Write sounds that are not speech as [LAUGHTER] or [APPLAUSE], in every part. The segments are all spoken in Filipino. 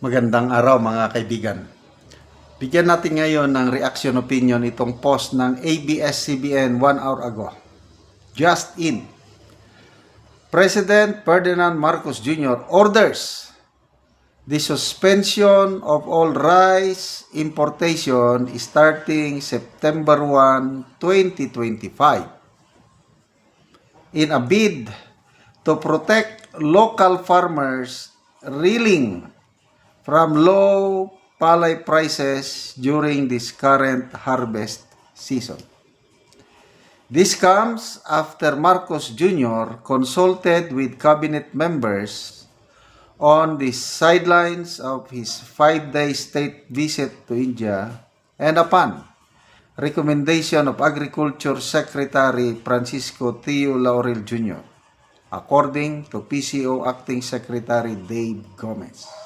Magandang araw mga kaibigan. Bigyan natin ngayon ng reaction opinion itong post ng ABS-CBN one hour ago. Just in. President Ferdinand Marcos Jr. orders the suspension of all rice importation starting September 1, 2025 in a bid to protect local farmers reeling from low palay prices during this current harvest season. This comes after Marcos Jr. consulted with cabinet members on the sidelines of his five-day state visit to India and upon recommendation of Agriculture Secretary Francisco Tio Laurel Jr., according to PCO Acting Secretary Dave Gomez.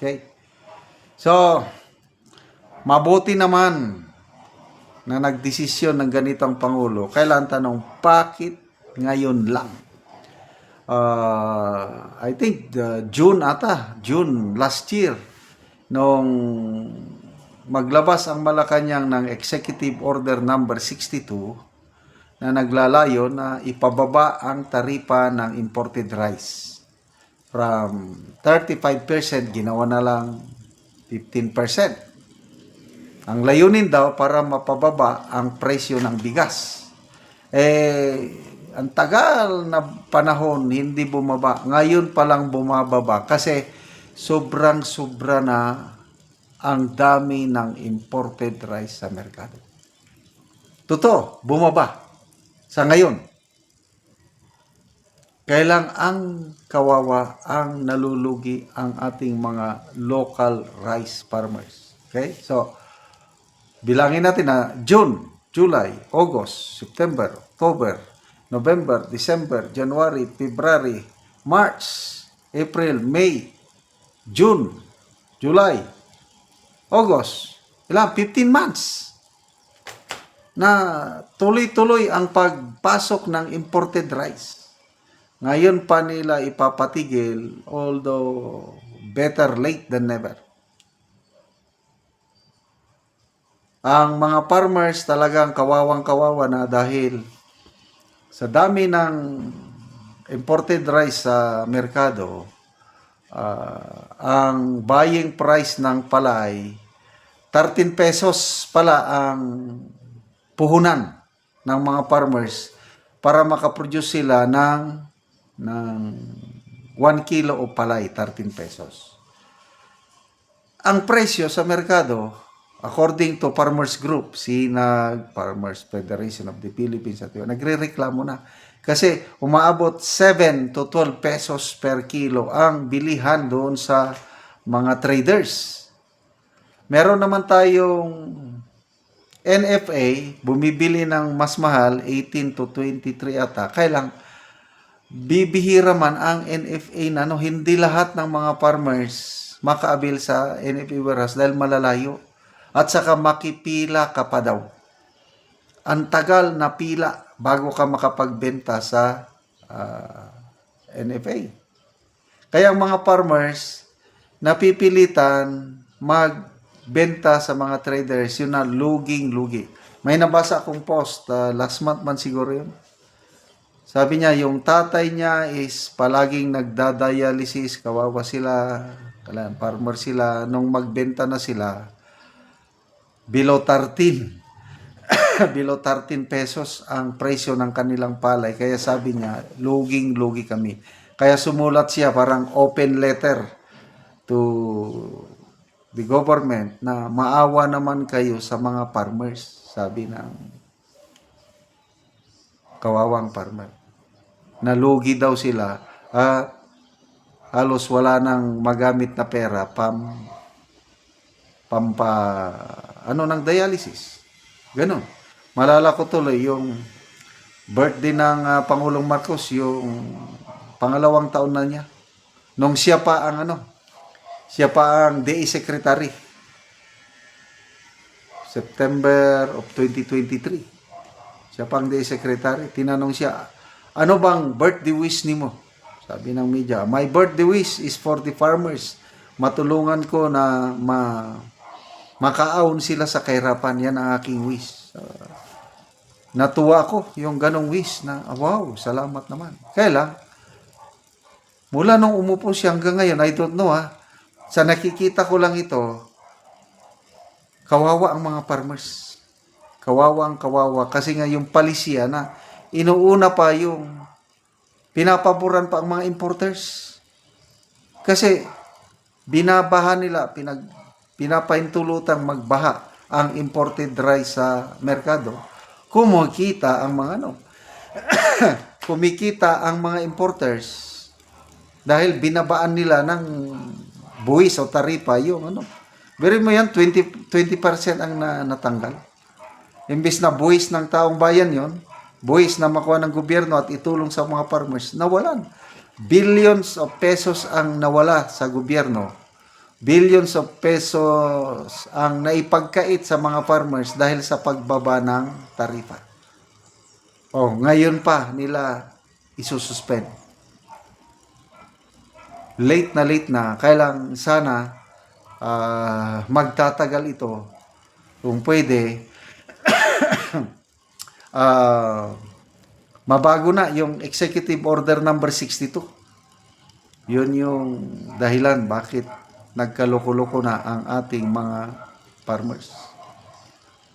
Okay? So, mabuti naman na nagdesisyon ng ganitong Pangulo. Kailan tanong, bakit ngayon lang? Uh, I think uh, June ata, June last year, nung maglabas ang Malacanang ng Executive Order number 62 na naglalayo na ipababa ang taripa ng imported rice from 35% ginawa na lang 15%. Ang layunin daw para mapababa ang presyo ng bigas. Eh, ang tagal na panahon hindi bumaba. Ngayon pa lang bumababa kasi sobrang sobra na ang dami ng imported rice sa merkado. Totoo, bumaba sa ngayon. Kailang ang kawawa ang nalulugi ang ating mga local rice farmers. Okay? So, bilangin natin na June, July, August, September, October, November, December, January, February, March, April, May, June, July, August. Ilang? 15 months na tuloy-tuloy ang pagpasok ng imported rice. Ngayon pa nila ipapatigil, although better late than never. Ang mga farmers talagang kawawang-kawawa na dahil sa dami ng imported rice sa merkado, ah, ang buying price ng palay, 13 pesos pala ang puhunan ng mga farmers para makaproduce sila ng ng 1 kilo o palay, 13 pesos. Ang presyo sa merkado, according to Farmers Group, SINAG, Farmers Federation of the Philippines, at nagre-reklamo na. Kasi umaabot 7 to 12 pesos per kilo ang bilihan doon sa mga traders. Meron naman tayong NFA, bumibili ng mas mahal, 18 to 23 ata. Kailang bibihira man ang NFA na no, hindi lahat ng mga farmers makaabil sa NFA warehouse dahil malalayo. At saka makipila ka pa daw. Ang tagal na pila bago ka makapagbenta sa ah, NFA. Kaya ang mga farmers napipilitan magbenta sa mga traders yun na luging-lugi. May nabasa akong post ah, last month man siguro yun. Sabi niya, yung tatay niya is palaging nagdadialysis, kawawa sila, kailangan farmer sila, nung magbenta na sila, below 13. [COUGHS] below 13 pesos ang presyo ng kanilang palay. Kaya sabi niya, luging-lugi kami. Kaya sumulat siya parang open letter to the government na maawa naman kayo sa mga farmers, sabi ng kawawang farmer. Nalugi daw sila at halos wala nang magamit na pera pam pampa ano ng dialysis. Ganon. Malala ko tuloy yung birthday ng ah, Pangulong Marcos yung pangalawang taon na niya. Nung siya pa ang ano, siya pa ang DA Secretary. September of 2023. Siya pa ang DA Secretary. Tinanong siya, ano bang birthday wish ni mo? Sabi ng media, my birthday wish is for the farmers. matulungan ko na ma makaahon sila sa kahirapan. Yan ang aking wish. Uh, natuwa ako yung ganong wish na, ah, wow, salamat naman. Kaya lang, mula nung umupo siya hanggang ngayon, I don't know ha, sa nakikita ko lang ito, kawawa ang mga farmers. Kawawa ang kawawa. Kasi nga yung palisiya na inuuna pa yung pinapaboran pa ang mga importers. Kasi binabaha nila, pinag, pinapaintulutang magbaha ang imported rice sa merkado. Kumikita ang mga ano, [COUGHS] kumikita ang mga importers dahil binabaan nila ng buwis o taripa yung ano. Pero mo yan, 20, 20% ang na, natanggal. Imbis na buwis ng taong bayan yon, buwis na makuha ng gobyerno at itulong sa mga farmers, nawalan. Billions of pesos ang nawala sa gobyerno. Billions of pesos ang naipagkait sa mga farmers dahil sa pagbaba ng tarifa. Oh, ngayon pa nila isususpend. Late na late na. Kailang sana ah, magtatagal ito. Kung pwede, [COUGHS] ah, mabago na yung Executive Order number 62. Yun yung dahilan bakit nagkaloko-loko na ang ating mga farmers.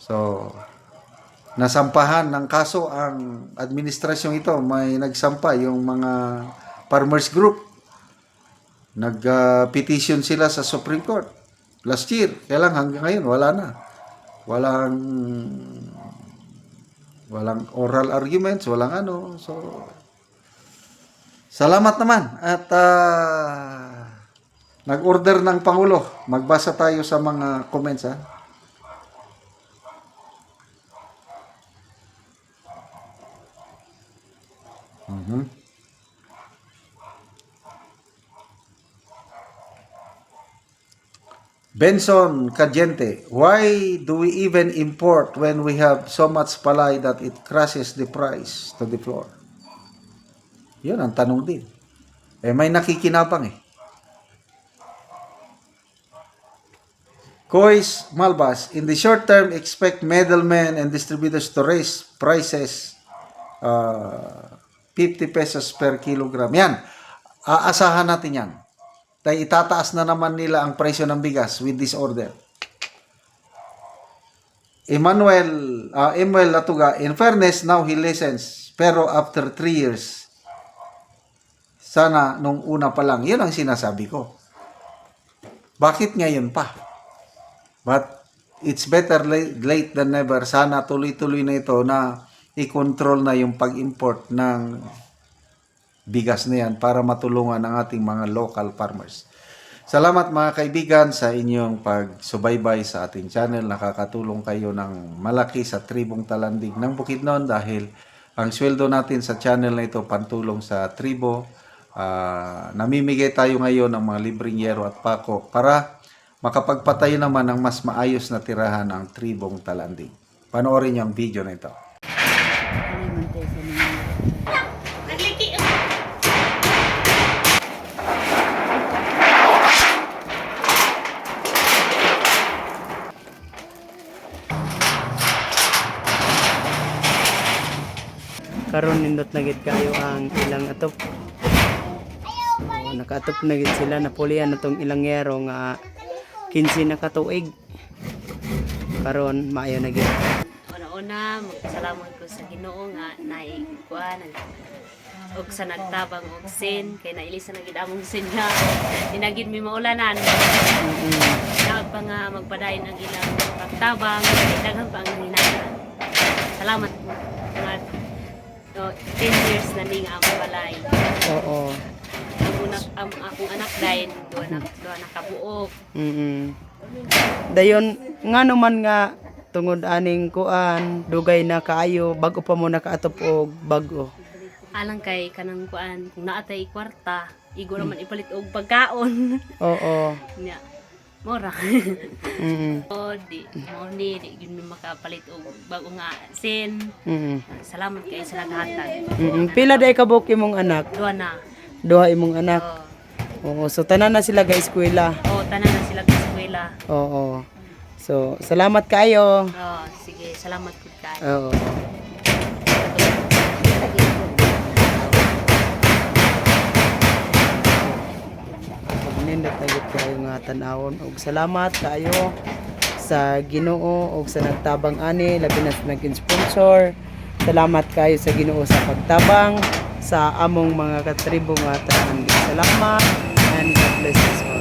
So, nasampahan ng kaso ang administrasyon ito. May nagsampa yung mga farmers group. Nag-petition sila sa Supreme Court last year. Kaya lang hanggang ngayon wala na. Walang walang oral arguments, walang ano. So, salamat naman. At ah, nag-order ng Pangulo. Magbasa tayo sa mga comments ha. Mhm. Benson Cadiente, why do we even import when we have so much palay that it crushes the price to the floor? Yun ang tanong din. Eh may nakikinabang eh. Kois Malbas, in the short term, expect middlemen and distributors to raise prices uh, 50 pesos per kilogram. Yan, aasahan natin yan. Dahil itataas na naman nila ang presyo ng bigas with this order. Emmanuel, uh, Emmanuel Latuga, in fairness, now he listens. Pero after 3 years, sana nung una pa lang, yun ang sinasabi ko. Bakit ngayon pa? But it's better late, late than never. Sana tuloy-tuloy na ito na i-control na yung pag-import ng bigas na yan para matulungan ang ating mga local farmers. Salamat mga kaibigan sa inyong pagsubaybay sa ating channel. Nakakatulong kayo ng malaki sa tribong talandig ng Bukidnon dahil ang sweldo natin sa channel na ito pantulong sa tribo. Ah, namimigay tayo ngayon ng mga libreng yero at pako para makapagpatayo naman ng mas maayos na tirahan ang tribong talandig. Panoorin niyo ang video na ito. Karon nindot na gid kayo ang ilang atop. So, nakaatop na gid sila. Napulian na tong ilang yero nga 15 na katuig. Karon maayo na gid. Una-una, magpasalamat ko sa Ginoo nga naikuan og sa nagtabang og sin. Kay nailisa na gid among sin nga [LAUGHS] dinagid mi maulanan. Dapat pa nga magpadayon ang ilang pagtabang kay daghan pa ang hinahanglan. Salamat po no, 10 years na ning among balay. oo Ang una, ang akong anak dayon duha na duha na kabuok. mm dayon nga naman nga tungod aning kuan dugay na kaayo bago pa mo nakaatop og bago Alang kay kanang kuan kung naatay kwarta, igo naman ipalit og pagkaon. oo [LAUGHS] Nya. Mora. mm [LAUGHS] o di mo ni di mi makapalit og bago nga sin. mm Salamat kay sa naghatag. mm pila day kabuok imong anak Duha na. duha imong anak O, oo so tanan na sila ga eskwela o sila sa eskwela. Oo. So, salamat kayo. Oh, sige, salamat po kayo. Oo. Nindot na gid kayo nga tanawon og salamat kayo sa Ginoo og sa nagtabang ani labi na sa naging sponsor. Salamat kayo sa Ginoo sa pagtabang sa among mga katribo nga tanan. Salamat and God bless us.